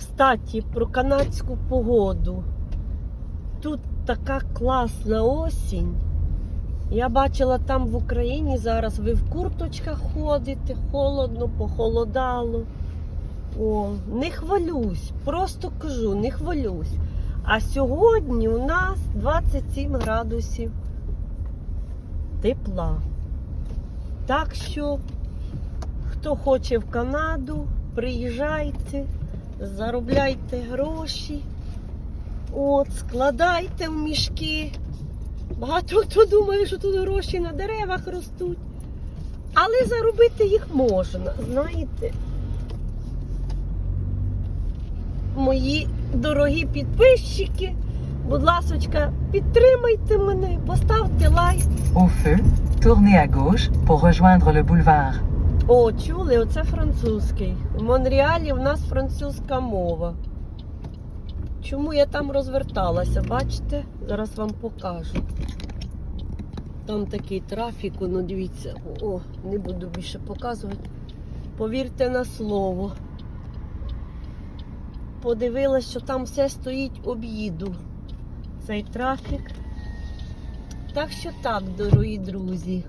Кстати, про канадську погоду. Тут така класна осінь. Я бачила там в Україні зараз ви в курточках ходите, холодно, похолодало. О, не хвалюсь, просто кажу, не хвалюсь. А сьогодні у нас 27 градусів тепла. Так що, хто хоче в Канаду, приїжджайте, заробляйте гроші, от, складайте в мішки. Багато хто думає, що тут гроші на деревах ростуть. Але заробити їх можна, знаєте. Мої дорогі підписчики, будь ласочка, підтримайте мене, поставте лайк. Au feu, tournez à gauche pour rejoindre le boulevard. О, чули, оце французький. В Монреалі в нас французька мова. Чому я там розверталася, бачите? Зараз вам покажу. Там такий трафік, ну дивіться. О, не буду більше показувати. Повірте на слово. Подивилась, що там все стоїть об'їду. Цей трафік. Так що так, дорогі друзі.